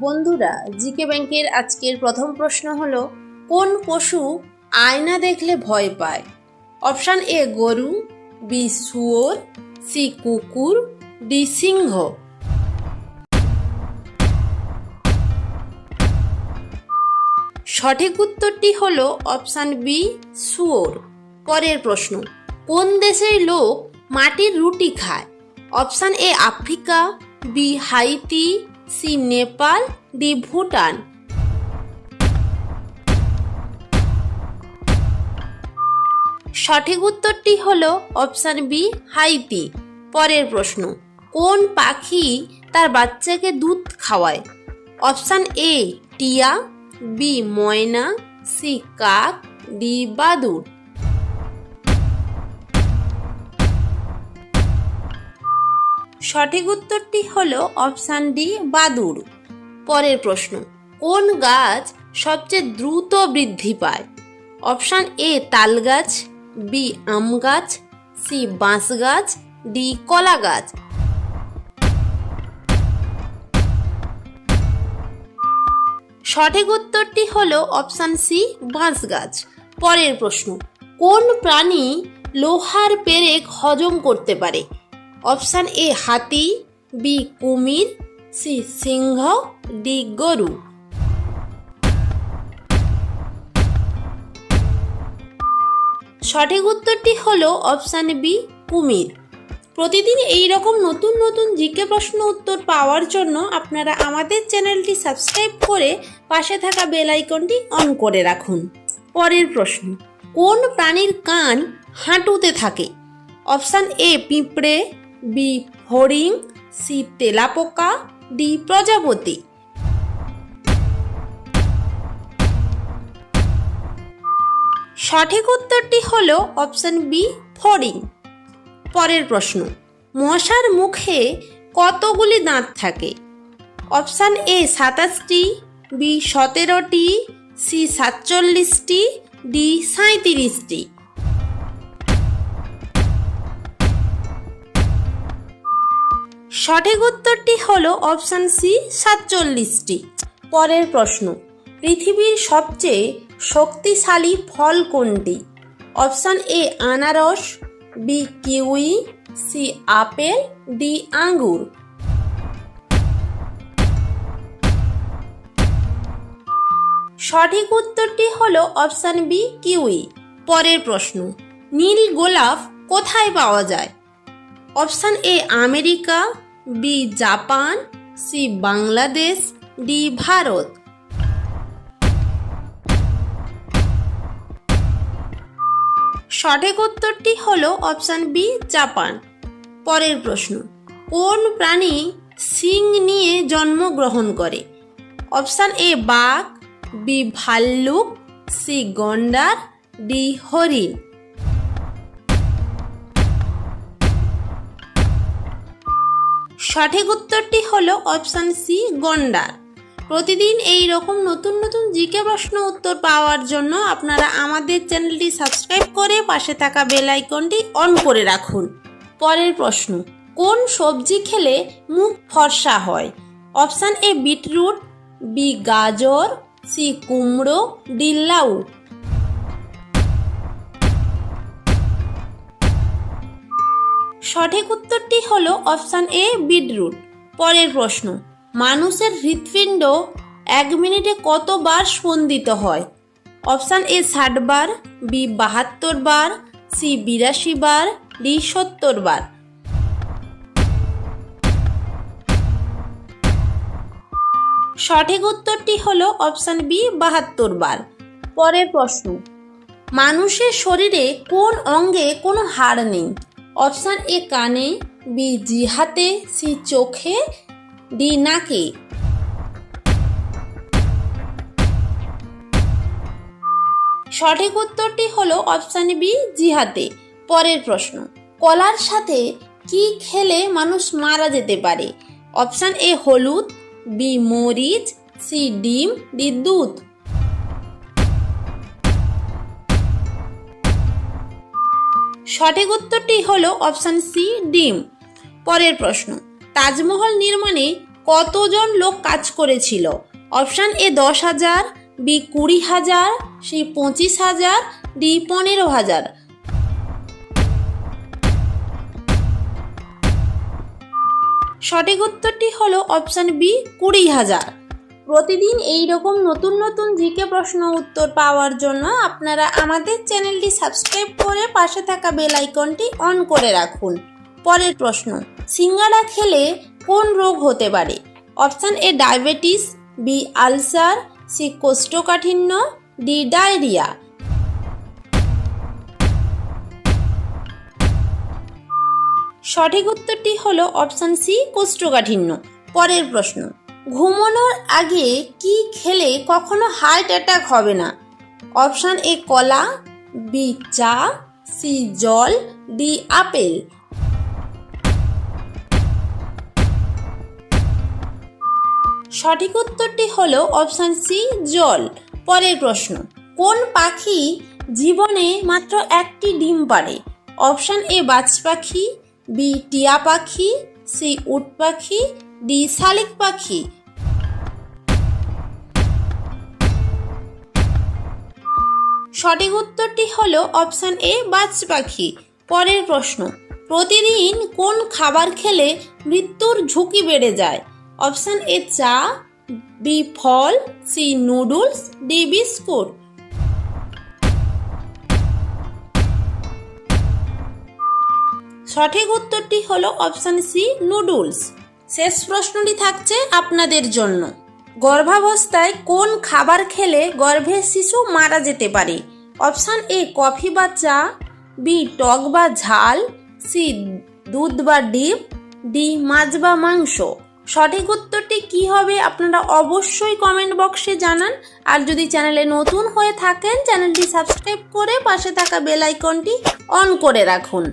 বন্ধুরা, জিকে ব্যাংকের আজকের প্রথম প্রশ্ন হলো, কোন পশু আয়না দেখলে ভয় পায়? অপশান এ গরু, বি শুয়োর, সি কুকুর, ডি সিংহ। সঠিক উত্তরটি হলো অপশান বি, শুয়োর। পরের প্রশ্ন, কোন দেশের লোক মাটির রুটি খায়? Option A Africa, B Haiti C Nepal, D Bhutan. সঠিক উত্তরটি হল অপশান বি, হাইতি। পরের প্রশ্ন, কোন পাখি তার বাচ্চাকে দুধ খাওয়ায়? অপশান এ, টিয়া, বি, ময়না, সি, কাক, ডি, বাদুড়। সঠিক উত্তরটি হল অপশান ডি, বাদুড়। পরের প্রশ্ন, কোন গাছ সবচেয়ে দ্রুত বৃদ্ধি পায়? অপশান এ, তাল গাছ, বি, আম গাছ, সি, বাঁশ গাছ, ডি, কলা গাছ। সঠিক উত্তরটি হল অপশান সি, বাঁশ গাছ। পরের প্রশ্ন, কোন প্রাণী লোহার পেরেক হজম করতে পারে? অপশান এ, হাতি, বি, কুমির, সি, সিংহ, ডি, গরু। সঠিক উত্তরটি হল অপশান বি, কুমির। প্রতিদিন এই রকম নতুন নতুন জিকে প্রশ্ন উত্তর পাওয়ার জন্য আপনারা আমাদের চ্যানেলটি সাবস্ক্রাইব করে পাশে থাকা বেল আইকনটি অন করে রাখুন। পরের প্রশ্ন, কোন প্রাণীর কান হাঁটুতে থাকে? অপশান এ, পিঁপড়ে বি হরিণ সি তেলাপোকা, ডি প্রজাপতি। সঠিক উত্তরটি হল অপশান বি, ফড়িং। পরের প্রশ্ন, মশার মুখে কতগুলি দাঁত থাকে? অপশান এ সাতাশটি, বি সতেরোটি, সি সাতচল্লিশটি, ডি সাঁত্রিশটি সঠিক উত্তরটি হল অপশান সি, সাতচল্লিশটি। পরের প্রশ্ন, পৃথিবীর সবচেয়ে শক্তিশালী ফল কোনটি? অপশান এ, আনারস, B, kiwi, C, apple, D, আঙ্গুর। সঠিক উত্তরটি হল অপশান বি, কিউই। পরের প্রশ্ন, নীল গোলাপ কোথায় পাওয়া যায়? Option A, America B Japan, C Bangladesh, D Bharat. সঠিক উত্তরটি হল অপশান বি জাপান। পরের প্রশ্ন, কোন প্রাণী সিং নিয়ে জন্মগ্রহণ করে? অপশান এ বাঘ, বি ভাল্লুক, সি গন্ডার, ডি হরিণ। সঠিক উত্তরটি হলো অপশান সি গন্ডার প্রতিদিন এই রকম নতুন নতুন জিকে প্রশ্ন উত্তর পাওয়ার জন্য আপনারা আমাদের চ্যানেলটি সাবস্ক্রাইব করে পাশে থাকা বেল আইকনটি অন করে রাখুন। পরের প্রশ্ন, কোন সবজি খেলে মুখ ফর্সা হয়? অপশান এ, বিটরুট, বি, গাজর, সি, কুমড়ো, ডি, লাউ। সঠিক উত্তরটি হলো অপশান এ, বিটরুট। পরের প্রশ্ন, মানুষের হৃৎপিণ্ড এক মিনিটে কতবার স্পন্দিত হয়? অপশান এ ষাট বার বি বাহাত্তর বার সি বিরাশি বার ডি সত্তর বার সঠিক উত্তরটি হলো অপশান বি বাহাত্তর বার পরের প্রশ্ন, মানুষের শরীরে কোন অঙ্গে কোনো হাড় নেই? অপশান এ কানে বি জিহাতে সি চোখে, ডি নাকে। সঠিক উত্তরটি হলো অপশান বি জিহাতে পরের প্রশ্ন, কলার সাথে কি খেলে মানুষ মারা যেতে পারে? অপশান এ হলুদ, বি মরিচ, সি ডিম, ডি দুধ। সঠিক উত্তরটি হল অপশান সি, ডিম। পরের প্রশ্ন, তাজমহল নির্মাণে কতজন লোক কাজ করেছিল? অপশান এ, দশ হাজার, বি, কুড়ি হাজার, সি, পঁচিশ হাজার, ডি, পনেরো হাজার। সঠিক উত্তরটি হলো অপশান বি, কুড়ি হাজার। প্রতিদিন এই রকম নতুন নতুন জিকে প্রশ্ন উত্তর পাওয়ার জন্য আপনারা আমাদের চ্যানেলটি সাবস্ক্রাইব করে পাশে থাকা বেল আইকনটি অন করে রাখুন। পরের প্রশ্ন, সিঙ্গারা খেলে কোন রোগ হতে পারে? Option A, diabetes, B, ulcer, C, কোষ্ঠকাঠিন্য, ডি, ডায়রিয়া। সঠিক উত্তরটি হলো অপশান সি, কোষ্ঠকাঠিন্য। পরের প্রশ্ন ঘুমানোর আগে কি খেলে কখনো হার্ট অ্যাটাক হবে না? অপশান এ কলা বি চা সি জল ডি আপেল। সঠিক উত্তরটি হলো অপশান সি জল। পরের প্রশ্ন, কোন পাখি জীবনে মাত্র একটি ডিম পাড়ে? অপশান এ বাজ পাখি বি টিয়া পাখি সি উট পাখি ডি শালিক পাখি। সঠিক উত্তরটি হল অপশান এ বাজ পাখি। পরের প্রশ্ন, প্রতিদিন কোন খাবার খেলে মৃত্যুর ঝুঁকি বেড়ে যায়? অপশান এ, চা, বি, ফল, সি, নুডলস, ডি, বিস্কুট। সঠিক উত্তরটি হলো অপশান সি, নুডলস। শেষ প্রশ্নটি থাকছে আপনাদের জন্য। গর্ভাবস্থায় কোন খাবার খেলে গর্ভের শিশু মারা যেতে পারে? অপশান এ, কফি বা চা, বি, টক বা ঝাল, সি, দুধ বা ডিম, ডি, মাছ বা মাংস। সঠিক উত্তরটি কি হবে আপনারা অবশ্যই কমেন্ট বক্সে জানান। আর যদি চ্যানেলে নতুন হয়ে থাকেন, চ্যানেলটি সাবস্ক্রাইব করে পাশে থাকা বেল আইকনটি অন করে রাখুন।